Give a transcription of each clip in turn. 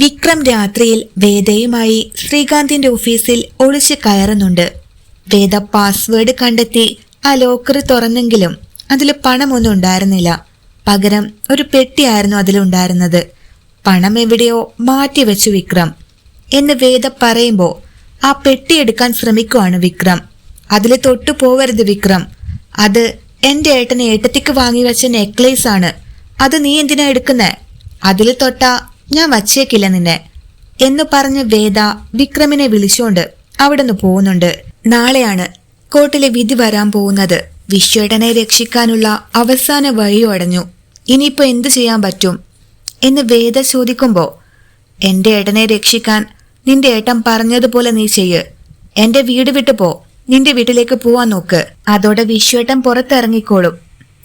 വിക്രം രാത്രിയിൽ വേദയുമായി ശ്രീകാന്തിന്റെ ഓഫീസിൽ ഒളിച്ചു കയറുന്നുണ്ട്. വേദ പാസ്വേഡ് കണ്ടെത്തി ആ ലോക്കർ തുറന്നെങ്കിലും അതിൽ പണമൊന്നും ഉണ്ടായിരുന്നില്ല. പകരം ഒരു പെട്ടിയായിരുന്നു അതിലുണ്ടായിരുന്നത്. പണം എവിടെയോ മാറ്റിവെച്ചു വിക്രം. എന്ന് വേദ പറയുമ്പോൾ ആ പെട്ടി എടുക്കാൻ ശ്രമിക്കുവാണ് വിക്രം. അതിൽ തൊട്ടു പോവരുത് വിക്രം. അത് എന്റെ ഏട്ടന് ഏട്ടത്തിക്ക് വാങ്ങി വെച്ച നെക്ലേസ് ആണ് അത് നീ എന്തിനാ എടുക്കുന്നേ? അതിൽ തൊട്ടാ ഞാൻ വച്ചേക്കില്ല നിന്നെ. എന്ന് പറഞ്ഞ് വേദ വിക്രമിനെ വിളിച്ചുകൊണ്ട് അവിടുന്ന് പോകുന്നുണ്ട്. നാളെയാണ് കോട്ടിലെ വിധി വരാൻ പോകുന്നത്. വിശ്വേട്ടനെ രക്ഷിക്കാനുള്ള അവസാന വഴിയും അടഞ്ഞു. ഇനിയിപ്പോ എന്തു ചെയ്യാൻ പറ്റും? എന്ന് വേദ ചോദിക്കുമ്പോ എന്റെ ഏട്ടനെ രക്ഷിക്കാൻ നിന്റെ ഏട്ടൻ പറഞ്ഞതുപോലെ നീ ചെയ്യ്. എന്റെ വീട് വിട്ടു പോ. നിന്റെ വീട്ടിലേക്ക് പോവാൻ നോക്ക്. അതോടെ വിശ്വേട്ടൻ പുറത്തിറങ്ങിക്കോളും.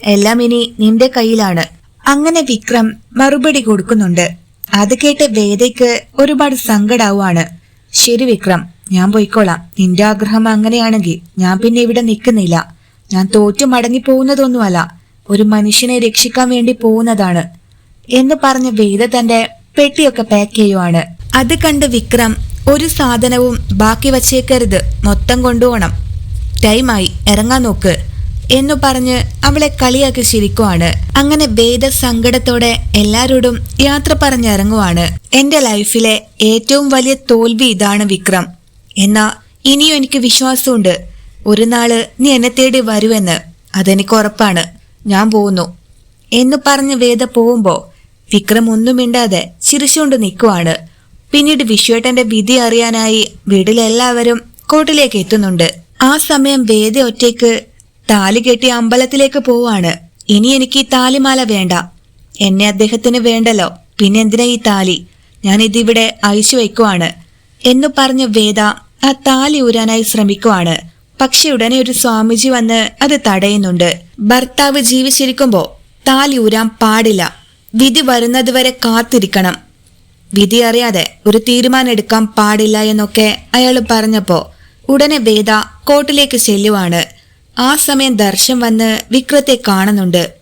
എല്ലാം ഇനി നിന്റെ കയ്യിലാണ്. അങ്ങനെ വിക്രം മറുപടി കൊടുക്കുന്നുണ്ട്. അത് കേട്ട് വേദയ്ക്ക് ഒരുപാട് സങ്കടാവുകയാണ് ശരി വിക്രം ഞാൻ പോയിക്കോളാം. നിന്റെ ആഗ്രഹം അങ്ങനെയാണെങ്കിൽ ഞാൻ പിന്നെ ഇവിടെ നിൽക്കുന്നില്ല. ഞാൻ തോറ്റു മടങ്ങി പോകുന്നതൊന്നുമല്ല ഒരു മനുഷ്യനെ രക്ഷിക്കാൻ വേണ്ടി പോകുന്നതാണ് എന്ന് പറഞ്ഞ് വേദ തന്റെ പെട്ടിയൊക്കെ പാക്ക് ചെയ്യുവാണ്. അത് കണ്ട് വിക്രം ഒരു സാധനവും ബാക്കി വച്ചേക്കരുത് മൊത്തം കൊണ്ടുപോകണം. ടൈമായി ഇറങ്ങാൻ നോക്ക്. എന്നു പറഞ്ഞ് അവളെ കളിയാക്കി ചിരിക്കുവാണ്. അങ്ങനെ വേദ സങ്കടത്തോടെ എല്ലാരോടും യാത്ര പറഞ്ഞിറങ്ങുവാണ്. എന്റെ ലൈഫിലെ ഏറ്റവും വലിയ തോൽവി ഇതാണ് വിക്രം. എന്നാ ഇനിയും എനിക്ക് വിശ്വാസമുണ്ട്. ഒരു നാൾ നീ എന്നെ തേടി വരുമെന്ന് അതെനിക്ക് ഉറപ്പാണ്. ഞാൻ പോകുന്നു എന്ന് പറഞ്ഞ് വേദ പോകുമ്പോ വിക്രം ഒന്നും മിണ്ടാതെ ചിരിച്ചുകൊണ്ട് നിൽക്കുവാണ്. പിന്നീട് വിശ്വേട്ടന്റെ വിധി അറിയാനായി വീട്ടിലെല്ലാവരും കോട്ടിലേക്ക് എത്തുന്നുണ്ട്. ആ സമയം വേദ ഒറ്റയ്ക്ക് താലി കെട്ടി അമ്പലത്തിലേക്ക് പോവാണ്. ഇനി എനിക്ക് ഈ താലിമാല വേണ്ട. എന്നെ അദ്ദേഹത്തിന് വേണ്ടല്ലോ. പിന്നെ എന്തിനാ ഈ താലി? ഞാൻ ഇതിവിടെ അയച്ചു വയ്ക്കുവാണ് എന്നു പറഞ്ഞ വേദ ആ താലി ഊരാനായി ശ്രമിക്കുവാണ്. പക്ഷെ ഉടനെ ഒരു സ്വാമിജി വന്ന് അത് തടയുന്നുണ്ട്. ഭർത്താവ് ജീവിച്ചിരിക്കുമ്പോ താലി ഊരാൻ പാടില്ല. വിധി വരുന്നതുവരെ കാത്തിരിക്കണം. വിധി അറിയാതെ ഒരു തീരുമാനം എടുക്കാൻ പാടില്ല എന്നൊക്കെ അയാൾ പറഞ്ഞപ്പോ ഉടനെ വേദ കോട്ടിലേക്ക് ചെല്ലുവാണ്. ആ സമയം ദർശൻ വന്ന് വിക്രത്തെ കാണുന്നുണ്ട്.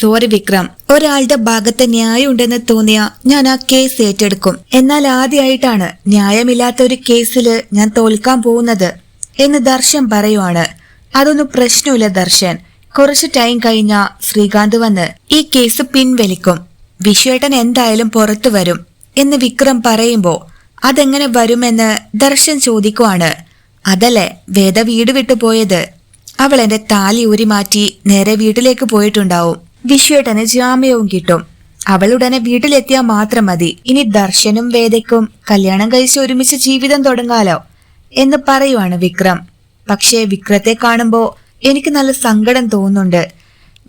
സോറി വിക്രം ഒരാളുടെ ഭാഗത്ത് ന്യായമുണ്ടെന്ന് തോന്നിയ ഞാൻ ആ കേസ് ഏറ്റെടുക്കും. എന്നാൽ ആദ്യമായിട്ടാണ് ന്യായമില്ലാത്ത ഒരു കേസിൽ ഞാൻ തോൽക്കാൻ പോകുന്നത് എന്ന് ദർശൻ പറയുവാണ്. അതൊന്നും പ്രശ്നമില്ല ദർശൻ. കുറച്ച് ടൈം കഴിഞ്ഞ ശ്രീകാന്ത് വന്ന് ഈ കേസ് പിൻവലിക്കും. വിശ്വേട്ടൻ എന്തായാലും പുറത്തു വരും എന്ന് വിക്രം പറയുമ്പോ അതെങ്ങനെ വരുമെന്ന് ദർശൻ ചോദിക്കുവാണ്. അതല്ലേ വേദ വീട് വിട്ടു പോയത് അവൾ എന്റെ താലി ഊരി മാറ്റി നേരെ വീട്ടിലേക്ക് പോയിട്ടുണ്ടാവും. വിശ്വേട്ടന് ജാമ്യവും കിട്ടും. അവൾ ഉടനെ വീട്ടിലെത്തിയാൽ മാത്രം മതി. ഇനി ദർശനും വേദയ്ക്കും കല്യാണം കഴിച്ച് ഒരുമിച്ച് ജീവിതം തുടങ്ങാലോ എന്ന് പറയുവാണ് വിക്രം. പക്ഷേ വിക്രത്തെ കാണുമ്പോൾ എനിക്ക് നല്ല സങ്കടം തോന്നുന്നുണ്ട്.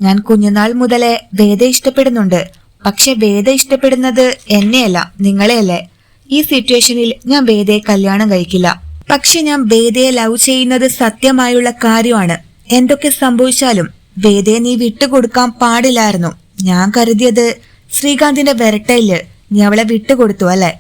ഞാൻ കുഞ്ഞുനാൾ മുതലേ വേദ ഇഷ്ടപ്പെടുന്നുണ്ട്. പക്ഷെ വേദ ഇഷ്ടപ്പെടുന്നത് എന്നെയല്ല നിങ്ങളെയല്ലേ? ഈ സിറ്റുവേഷനിൽ ഞാൻ വേദയെ കല്യാണം കഴിക്കില്ല. പക്ഷെ ഞാൻ വേദയെ ലവ് ചെയ്യുന്നത് സത്യമായുള്ള കാര്യമാണ്. എന്തൊക്കെ സംഭവിച്ചാലും വേദയെ നീ വിട്ടുകൊടുക്കാൻ പാടില്ലായിരുന്നു. ഞാൻ കരുതിയത് ശ്രീകാന്തിന്റെ വിരട്ടയിൽ നീ അവളെ വിട്ടുകൊടുത്തു അല്ലെ?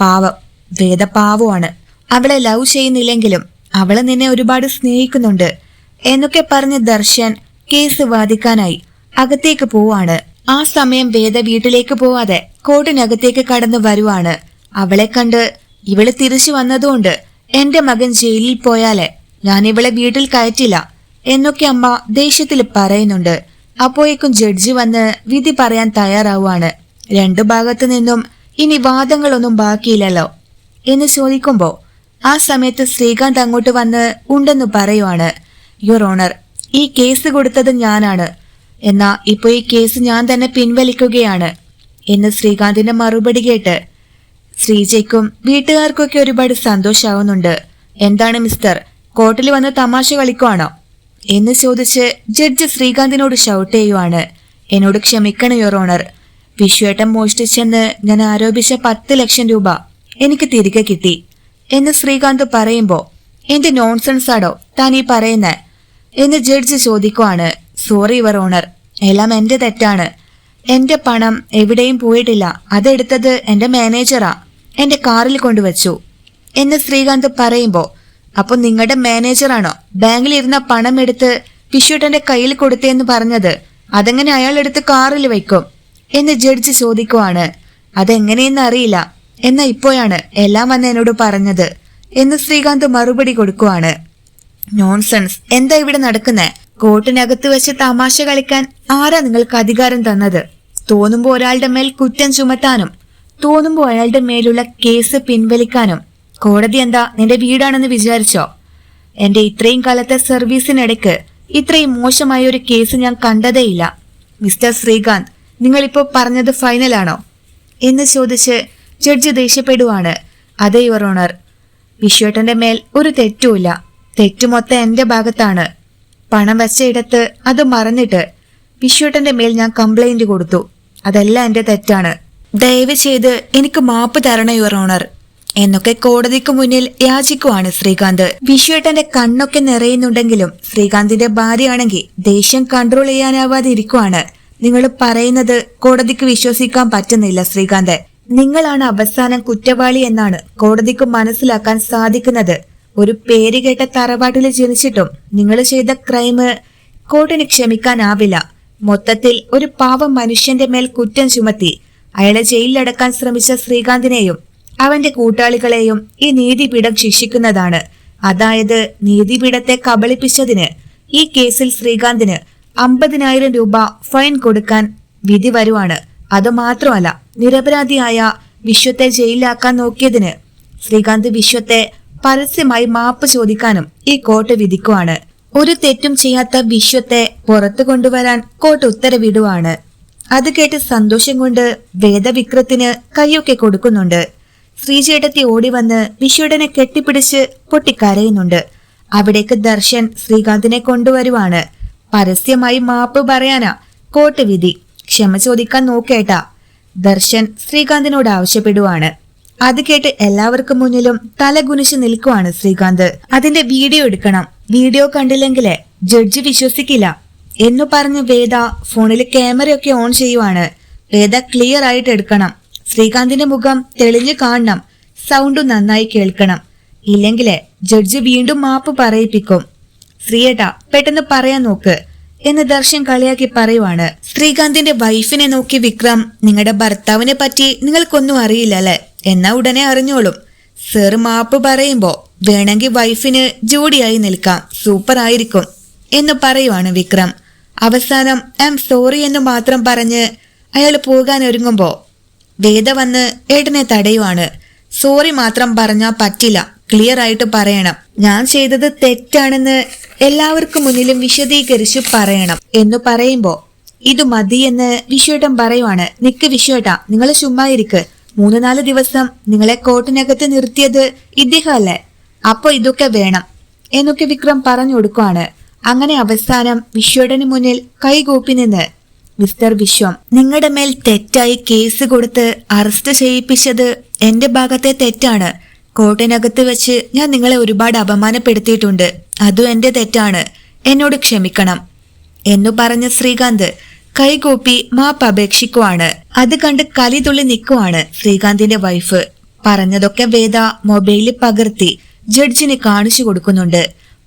പാവം വേദ പാവമാണ് അവളെ ലവ് ചെയ്യുന്നില്ലെങ്കിലും അവൾ നിന്നെ ഒരുപാട് സ്നേഹിക്കുന്നുണ്ട്. എന്നൊക്കെ പറഞ്ഞ് ദർശൻ കേസ് വാദിക്കാനായി അകത്തേക്ക് പോവാണ്. ആ സമയം വേദ വീട്ടിലേക്ക് പോവാതെ കോട്ടിനകത്തേക്ക് കടന്നു വരുവാണ്. അവളെ കണ്ട് ഇവൾ തിരിച്ചു വന്നതുകൊണ്ട് എന്റെ മകൻ ജയിലിൽ പോയാലേ ഞാൻ ഇവളെ വീട്ടിൽ കയറ്റില്ല എന്നൊക്കെ അമ്മ ദേഷ്യത്തിൽ പറയുന്നുണ്ട്. അപ്പോഴേക്കും ജഡ്ജി വന്ന് വിധി പറയാൻ തയ്യാറാവുകയാണ്. രണ്ടു ഭാഗത്തു നിന്നും ഇനി വാദങ്ങളൊന്നും ബാക്കിയില്ലല്ലോ എന്ന് ചോദിക്കുമ്പോ ആ സമയത്ത് ശ്രീകാന്ത് അങ്ങോട്ട് വന്ന് ഉണ്ടെന്ന് പറയുവാണ്. യുവർ ഓണർ ഈ കേസ് കൊടുത്തത് ഞാനാണ്. എന്നാ ഇപ്പൊ ഈ കേസ് ഞാൻ തന്നെ പിൻവലിക്കുകയാണ് എന്ന് ശ്രീകാന്തിന്റെ മറുപടി കേട്ട് ശ്രീജയ്ക്കും വീട്ടുകാർക്കൊക്കെ ഒരുപാട് സന്തോഷാവുന്നുണ്ട്. എന്താണ് മിസ്റ്റർ? കോർട്ടിൽ വന്ന് തമാശ കളിക്കുവാണോ? എന്ന് ചോദിച്ച് ജഡ്ജ് ശ്രീകാന്തിനോട് ഷൗട്ട് ചെയ്യുവാണ്. എന്നോട് ക്ഷമിക്കണം യുവർ ഓണർ വിശ്വേട്ടം മോഷ്ടിച്ചെന്ന് ഞാൻ ആരോപിച്ച പത്ത് ലക്ഷം രൂപ എനിക്ക് തിരികെ കിട്ടി. എന്ന് ശ്രീകാന്ത് പറയുമ്പോ എന്റെ നോൺസെൻസ് ആടോ താൻ ഈ പറയുന്നേ? എന്ന് ജഡ്ജ് ചോദിക്കുവാണ്. സോറി യുവർ ഓണർ എല്ലാം എന്റെ തെറ്റാണ്. എന്റെ പണം എവിടെയും പോയിട്ടില്ല. അതെടുത്തത് എന്റെ മാനേജറാ. എന്റെ കാറിൽ കൊണ്ടുവച്ചു. എന്ന് ശ്രീകാന്ത് പറയുമ്പോ അപ്പൊ നിങ്ങളുടെ മാനേജറാണോ? ബാങ്കിൽ ഇരുന്ന പണം എടുത്ത് വിശ്വട്ടന്റെ കയ്യിൽ കൊടുത്തേന്ന് പറഞ്ഞത് അതെങ്ങനെ അയാൾ എടുത്ത് കാറിൽ വയ്ക്കും? എന്ന് ജഡ്ജി ചോദിക്കുവാണ്. അതെങ്ങനെയെന്ന് അറിയില്ല. എന്നാ ഇപ്പോഴാണ് എല്ലാം വന്ന് എന്നോട് പറഞ്ഞത്. എന്ന് ശ്രീകാന്ത് മറുപടി കൊടുക്കുവാണ്. നോൺസെൻസ്. എന്താ ഇവിടെ നടക്കുന്നേ? കോട്ടിനകത്ത് വെച്ച് തമാശ കളിക്കാൻ ആരാ നിങ്ങൾക്ക് അധികാരം തന്നത്? തോന്നുമ്പോ ഒരാളുടെ മേൽ കുറ്റം ചുമത്താനും തോന്നുമ്പോ അയാളുടെ മേലുള്ള കേസ് പിൻവലിക്കാനും. കോടതി എന്താ നിന്റെ വീടാണെന്ന് വിചാരിച്ചോ? എന്റെ ഇത്രയും കാലത്തെ സർവീസിനിടയ്ക്ക് ഇത്രയും മോശമായ ഒരു കേസ് ഞാൻ കണ്ടതേയില്ല. മിസ്റ്റർ ശ്രീകാന്ത് നിങ്ങളിപ്പോ പറഞ്ഞത് ഫൈനലാണോ? എന്ന് ചോദിച്ച് ജഡ്ജി ദേഷ്യപ്പെടുവാണ്. അതെ യുവർ ഓണർ. വിശ്വേട്ടന്റെ മേൽ ഒരു തെറ്റുമില്ല. തെറ്റ് മൊത്തം എന്റെ ഭാഗത്താണ്. പണം വെച്ചയിടത്ത് അത് മറന്നിട്ട് വിശ്വേട്ടന്റെ മേൽ ഞാൻ കംപ്ലൈന്റ് കൊടുത്തു. അതെല്ലാം എന്റെ തെറ്റാണ്. ദയവ് ചെയ്ത് എനിക്ക് മാപ്പ് തരണം യുവർ ഓണർ? എന്നൊക്കെ കോടതിക്ക് മുന്നിൽ യാചിക്കുവാണ് ശ്രീകാന്ത്. വിശ്വേട്ടന്റെ കണ്ണൊക്കെ നിറയുന്നുണ്ടെങ്കിലും ശ്രീകാന്തിന്റെ ഭാര്യയാണെങ്കിൽ ദേഷ്യം കൺട്രോൾ ചെയ്യാനാവാതെ ഇരിക്കുവാണ് നിങ്ങൾ പറയുന്നത് കോടതിക്ക് വിശ്വസിക്കാൻ പറ്റുന്നില്ല ശ്രീകാന്ത്. നിങ്ങളാണ് അവസാനം കുറ്റവാളി എന്നാണ് കോടതിക്ക് മനസ്സിലാക്കാൻ സാധിക്കുന്നത്. ഒരു പേരുകേട്ട തറവാട്ടിൽ ജനിച്ചിട്ടും നിങ്ങൾ ചെയ്ത ക്രൈം കോർട്ടിന് ക്ഷമിക്കാനാവില്ല. മൊത്തത്തിൽ ഒരു പാവം മനുഷ്യന്റെ മേൽ കുറ്റം ചുമത്തി അയാളെ ജയിലിലടക്കാൻ ശ്രമിച്ച ശ്രീകാന്തിനെയും അവന്റെ കൂട്ടാളികളെയും ഈ നീതിപീഠം ശിക്ഷിക്കുന്നതാണ്. അതായത് നീതിപീഠത്തെ കബളിപ്പിച്ചതിന് ഈ കേസിൽ ശ്രീകാന്തിന് അമ്പതിനായിരം രൂപ ഫൈൻ കൊടുക്കാൻ വിധി വരുവാണ്. അത് മാത്രമല്ല നിരപരാധിയായ വിശ്വത്തെ ജയിലിലാക്കാൻ നോക്കിയതിന് ശ്രീകാന്ത് വിശ്വത്തെ പരസ്യമായി മാപ്പ് ചോദിക്കാനും ഈ കോർട്ട് വിധിക്കുവാണ്. ഒരു തെറ്റും ചെയ്യാത്ത വിശ്വത്തെ പുറത്തു കൊണ്ടുവരാൻ കോട്ട് ഉത്തരവിടുവാണ്. അത് കേട്ട് സന്തോഷം കൊണ്ട് വേദവിക്രത്തിന് കൈയൊക്കെ കൊടുക്കുന്നുണ്ട്. ശ്രീചേട്ടത്തി ഓടി വന്ന് വിശ്വടനെ കെട്ടിപ്പിടിച്ച് പൊട്ടിക്കരയുന്നുണ്ട്. അവിടേക്ക് ദർശൻ ശ്രീകാന്തിനെ കൊണ്ടുവരുവാണ്. പരസ്യമായി മാപ്പ് പറയാനാ കോട്ട് വിധി. ക്ഷമ ചോദിക്കാൻ നോക്കേട്ടാ. ദർശൻ ശ്രീകാന്തിനോട് ആവശ്യപ്പെടുവാണ്. അത് കേട്ട് എല്ലാവർക്കും മുന്നിലും തല കുനിച്ചു നിൽക്കുവാണ് ശ്രീകാന്ത്. അതിന്റെ വീഡിയോ എടുക്കണം. വീഡിയോ കണ്ടില്ലെങ്കിൽ ജഡ്ജി വിശ്വസിക്കില്ല. എന്ന് പറഞ്ഞ് വേദ ഫോണിൽ ക്യാമറയൊക്കെ ഓൺ ചെയ്യുവാണ്. വേദ ക്ലിയർ ആയിട്ട് എടുക്കണം. ശ്രീകാന്തിന്റെ മുഖം തെളിഞ്ഞു കാണണം. സൗണ്ട് നന്നായി കേൾക്കണം. ഇല്ലെങ്കിലേ ജഡ്ജി വീണ്ടും മാപ്പ് പറയിപ്പിക്കും. ശ്രീയേട്ട പെട്ടെന്ന് പറയാൻ നോക്ക്. എന്ന് ദർശൻ കളിയാക്കി പറയുവാണ്. ശ്രീകാന്തിന്റെ വൈഫിനെ നോക്കി വിക്രം നിങ്ങളുടെ ഭർത്താവിനെ പറ്റി നിങ്ങൾക്കൊന്നും അറിയില്ല അല്ലെ എന്നാ ഉടനെ അറിഞ്ഞോളും. സർ മാപ്പ് പറയുമ്പോ വേണമെങ്കിൽ വൈഫിന് ജോഡിയായി നിൽക്കാം. സൂപ്പർ ആയിരിക്കും എന്ന് പറയുവാണ് വിക്രം. അവസാനം ഐ എം സോറി എന്ന് മാത്രം പറഞ്ഞ് അയാൾ പോകാൻ ഒരുങ്ങുമ്പോൾ വേദ വന്ന് ഏട്ടനെ തടയുവാണ്. സോറി മാത്രം പറഞ്ഞാൽ പറ്റില്ല. ക്ലിയർ ആയിട്ട് പറയണം. ഞാൻ ചെയ്തത് തെറ്റാണെന്ന് എല്ലാവർക്കും മുന്നിലും വിശദീകരിച്ച് പറയണം എന്ന് പറയുമ്പോൾ ഇത് മതി മതിയെന്ന് വിശ്വേട്ടൻ പറയുവാണ്. നിക്ക് വിശ്വേട്ട നിങ്ങൾ ചുമ്മാ ഇരിക്ക്. മൂന്ന് നാല് ദിവസം നിങ്ങളെ കോട്ടിനകത്ത് നിർത്തിയത് ഇദ്ദേഹമല്ലേ അപ്പൊ ഇതൊക്കെ വേണം എന്നൊക്കെ വിക്രം പറഞ്ഞു കൊടുക്കുവാണ്. അങ്ങനെ അവസാനം വിശ്വടന് മുന്നിൽ കൈകൂപ്പി നിന്ന് മിസ്റ്റർ വിശ്വം നിങ്ങളുടെ മേൽ തെറ്റായി കേസ് കൊടുത്ത് അറസ്റ്റ് ചെയ്യിപ്പിച്ചത് എന്റെ ഭാഗത്തെ തെറ്റാണ്. കോട്ടിനകത്ത് വെച്ച് ഞാൻ നിങ്ങളെ ഒരുപാട് അപമാനപ്പെടുത്തിയിട്ടുണ്ട്. അതും എന്റെ തെറ്റാണ്. എന്നോട് ക്ഷമിക്കണം. എന്നു പറഞ്ഞ ശ്രീകാന്ത് കൈകൂപ്പി മാപ്പ് അപേക്ഷിക്കുവാണ്. അത് കണ്ട് കലിതുള്ളി നിൽക്കുവാണ് ശ്രീകാന്തിന്റെ വൈഫ്. പറഞ്ഞതൊക്കെ വേദ മൊബൈലിൽ പകർത്തി. ജഡ്ജിന് കാണിച്ചു കൊടുക്കുന്നുണ്ട്.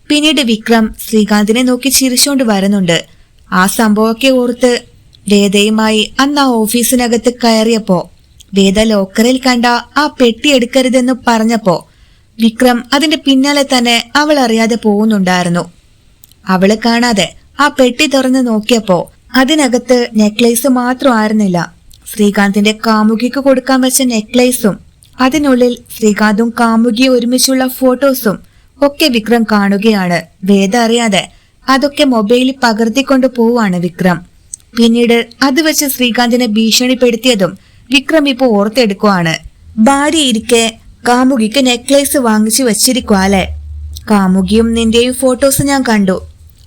പിന്നീട് വിക്രം ശ്രീകാന്തിനെ നോക്കി ചിരിച്ചുകൊണ്ട് വരുന്നുണ്ട്. ആ സംഭവമൊക്കെ ഓർത്ത് വേദയുമായി അന്ന് ആ ഓഫീസിനകത്ത് കയറിയപ്പോ വേദ ലോക്കറിൽ കണ്ട ആ പെട്ടി എടുക്കരുതെന്ന് പറഞ്ഞപ്പോ വിക്രം അതിന്റെ പിന്നാലെ തന്നെ അവൾ അറിയാതെ പോകുന്നുണ്ടായിരുന്നു. അവൾ കാണാതെ ആ പെട്ടി തുറന്ന് നോക്കിയപ്പോ അതിനകത്ത് നെക്ലേസ് മാത്രമായിരുന്നില്ല ശ്രീകാന്തിന്റെ കാമുകിക്ക് കൊടുക്കാൻ വെച്ച നെക്ലേസും അതിനുള്ളിൽ ശ്രീകാന്തും കാമുകിയും ഒരുമിച്ചുള്ള ഫോട്ടോസും ഒക്കെ വിക്രം കാണുകയാണ്. വേദ അറിയാതെ അതൊക്കെ മൊബൈലിൽ പകർത്തിക്കൊണ്ട് പോവാണ് വിക്രം. പിന്നീട് അത് വെച്ച് ശ്രീകാന്തിനെ ഭീഷണിപ്പെടുത്തിയതും വിക്രം ഇപ്പൊ ഓർത്തെടുക്കുവാണ്. ഭാര്യ ഇരിക്കെ കാമുകിക്ക് നെക്ലേസ് വാങ്ങിച്ചു വെച്ചിരിക്കുവാലേ കാമുകിയും നിന്റെയും ഫോട്ടോസ് ഞാൻ കണ്ടു.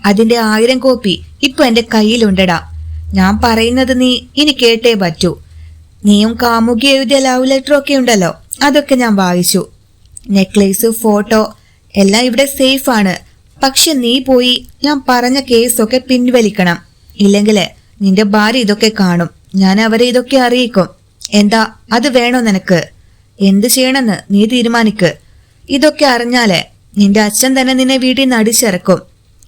അതിന്റെ ആയിരം കോപ്പി ഇപ്പൊ എന്റെ കയ്യിലുണ്ടടാ. ഞാൻ പറയുന്നത് നീ ഇനി കേട്ടേ പറ്റൂ. നീയും കാമുകി എഴുതിയ ലവ് ലെറ്റർ ഒക്കെ ഉണ്ടല്ലോ. അതൊക്കെ ഞാൻ വായിച്ചു. നെക്ലേസ് ഫോട്ടോ എല്ലാം ഇവിടെ സേഫ് ആണ്. പക്ഷെ നീ പോയി ഞാൻ പറഞ്ഞ കേസൊക്കെ പിൻവലിക്കണം. ഇല്ലെങ്കിൽ നിന്റെ ഭാര്യ ഇതൊക്കെ കാണും. ഞാൻ അവരെ ഇതൊക്കെ അറിയിക്കും. എന്താ? അത് വേണോ നിനക്ക്? എന്ത് ചെയ്യണമെന്ന് നീ തീരുമാനിക്ക്. ഇതൊക്കെ അറിഞ്ഞാലേ നിന്റെ അച്ഛൻ തന്നെ നിന്നെ വീട്ടിൽ നിന്ന് അടിച്ചിറക്കും.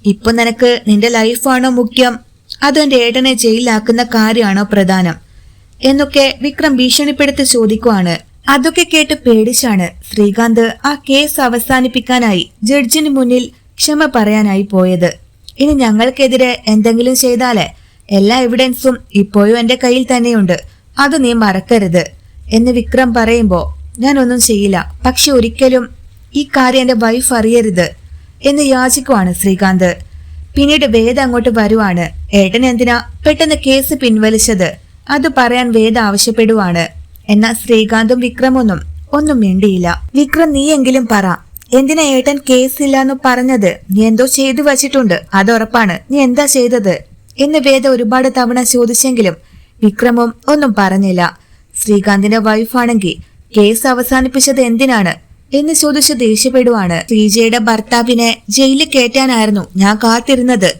ഇപ്പൊ നിനക്ക് നിന്റെ ലൈഫാണോ മുഖ്യം? അതോ എന്റെ ഏട്ടനെ ജയിലാക്കുന്ന കാര്യമാണോ പ്രധാനം? എന്നൊക്കെ വിക്രം ഭീഷണിപ്പെടുത്തി ചോദിക്കുവാണ്. അതൊക്കെ കേട്ട് പേടിച്ചാണ് ശ്രീകാന്ത് ആ കേസ് അവസാനിപ്പിക്കാനായി ജഡ്ജിന് മുന്നിൽ ക്ഷമ പറയാനായി പോയത്. ഇനി ഞങ്ങൾക്കെതിരെ എന്തെങ്കിലും ചെയ്താലേ എല്ലാ എവിഡൻസും ഇപ്പോഴും എന്റെ കയ്യിൽ തന്നെയുണ്ട്. അത് നീ മറക്കരുത്. എന്ന് വിക്രം പറയുമ്പോ ഞാനൊന്നും ചെയ്യില്ല. പക്ഷെ ഒരിക്കലും ഈ കാര്യം എന്റെ വൈഫ് അറിയരുത് എന്ന് യാചിക്കുവാണ് ശ്രീകാന്ത്. പിന്നീട് വേദ അങ്ങോട്ട് വരുവാണ്. ഏട്ടൻ എന്തിനാ പെട്ടെന്ന് കേസ് പിൻവലിച്ചത്? അത് പറയാൻ വേദ ആവശ്യപ്പെടുവാണ്. എന്നാൽ ശ്രീകാന്തും വിക്രമൊന്നും ഒന്നും മിണ്ടിയില്ല. വിക്രം നീയെങ്കിലും പറ. എന്തിനാ ഏട്ടൻ കേസില്ല എന്ന് പറഞ്ഞത്? നീ എന്തോ ചെയ്തു വച്ചിട്ടുണ്ട്. അത് ഉറപ്പാണ്. നീ എന്താ ചെയ്തത്? എന്ന് വേദ ഒരുപാട് തവണ ചോദിച്ചെങ്കിലും വിക്രമും ഒന്നും പറഞ്ഞില്ല. ശ്രീകാന്തിന്റെ വൈഫാണെങ്കിൽ കേസ് അവസാനിപ്പിച്ചത് എന്തിനാണ് എന്ന് ചോദിച്ച് ദേഷ്യപ്പെടുവാണ്. ശ്രീജയുടെ ഭർത്താവിനെ ജയിലിൽ കയറ്റാനായിരുന്നു ഞാൻ കാത്തിരുന്നത്.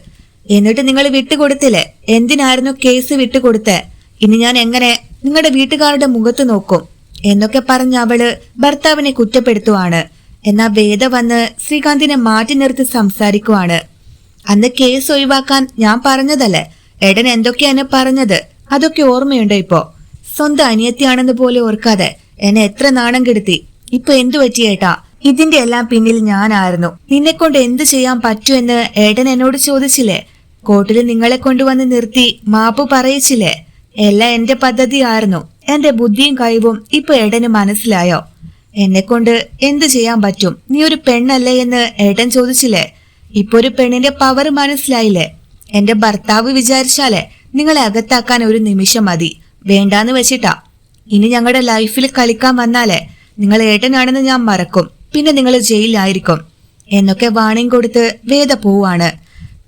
എന്നിട്ട് നിങ്ങൾ വിട്ടുകൊടുത്തില്ലേ? എന്തിനായിരുന്നു കേസ് വിട്ടുകൊടുത്തേ? ഇനി ഞാൻ എങ്ങനെ നിങ്ങളുടെ വീട്ടുകാരുടെ മുഖത്ത് നോക്കും? എന്നൊക്കെ പറഞ്ഞ അവൾ ഭർത്താവിനെ കുറ്റപ്പെടുത്തുവാണ്. എന്നാ വേദ വന്ന് ശ്രീകാന്തിനെ മാറ്റി നിർത്തി സംസാരിക്കുവാണ്. അന്ന് കേസ് ഒഴിവാക്കാൻ ഞാൻ പറഞ്ഞതല്ലേ? എടൻ എന്തൊക്കെയാണ് പറഞ്ഞത്? അതൊക്കെ ഓർമ്മയുണ്ടോ ഇപ്പോ? സ്വന്തം അനിയത്തിയാണെന്ന് പോലെ ഓർക്കാതെ എന്നെ എത്ര നാണം കെടുത്തി. ഇപ്പൊ എന്തു പറ്റിയേട്ടാ ഇതിന്റെ എല്ലാം പിന്നിൽ ഞാനായിരുന്നു. നിന്നെ കൊണ്ട് എന്ത് ചെയ്യാൻ പറ്റൂ എന്ന് ഏട്ടൻ എന്നോട് ചോദിച്ചില്ലേ? കോട്ടിൽ നിങ്ങളെ കൊണ്ടുവന്ന് നിർത്തി മാപ്പ് പറയിച്ചില്ലേ? എല്ലാം എന്റെ പദ്ധതിയായിരുന്നു. എന്റെ ബുദ്ധിയും കഴിവും ഇപ്പൊ ഏടന് മനസ്സിലായോ? എന്നെ കൊണ്ട് എന്ത് ചെയ്യാൻ പറ്റും? നീ ഒരു പെണ്ണല്ലേ എന്ന് ഏട്ടൻ ചോദിച്ചില്ലേ? ഇപ്പൊ ഒരു പെണ്ണിന്റെ പവർ മനസ്സിലായില്ലേ? എന്റെ ഭർത്താവ് വിചാരിച്ചാലേ നിങ്ങളെ അകത്താക്കാൻ ഒരു നിമിഷം മതി. വേണ്ടാന്ന് വെച്ചിട്ടാ. ഇനി ഞങ്ങളുടെ ലൈഫിൽ കളിക്കാൻ വന്നാലേ നിങ്ങൾ ഏട്ടനാണെന്ന് ഞാൻ മറക്കും. പിന്നെ നിങ്ങൾ ജയിലിലായിരിക്കും. എന്നൊക്കെ വാണിംഗ് കൊടുത്ത് വേദ പോവാണ്.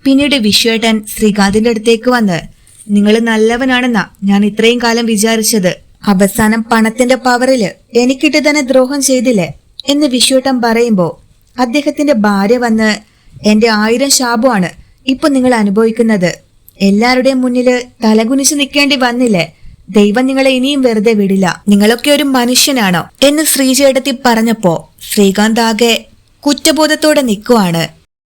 പിന്നീട് വിശ്വേട്ടൻ ശ്രീകാന്തിന്റെ അടുത്തേക്ക് വന്ന് നിങ്ങൾ നല്ലവനാണെന്നാ ഞാൻ ഇത്രയും കാലം വിചാരിച്ചത്. അവസാനം പണത്തിന്റെ പവറിൽ എനിക്കിട്ട് തന്നെ ദ്രോഹം ചെയ്തില്ലേ? എന്ന് വിശ്വട്ടം പറയുമ്പോ അദ്ദേഹത്തിന്റെ ഭാര്യ വന്ന് എന്റെ ആയിരം ശാപമാണ് ഇപ്പൊ നിങ്ങൾ അനുഭവിക്കുന്നത്. എല്ലാവരുടെയും മുന്നിൽ തലകുനിച്ച് നിൽക്കേണ്ടി വന്നില്ലേ? ദൈവം നിങ്ങളെ ഇനിയും വെറുതെ വിടില്ല. നിങ്ങളൊക്കെ ഒരു മനുഷ്യനാണോ? എന്ന് ശ്രീചേടത്തി പറഞ്ഞപ്പോ ശ്രീകാന്ത് ആകെ കുറ്റബോധത്തോടെ നിൽക്കുവാണ്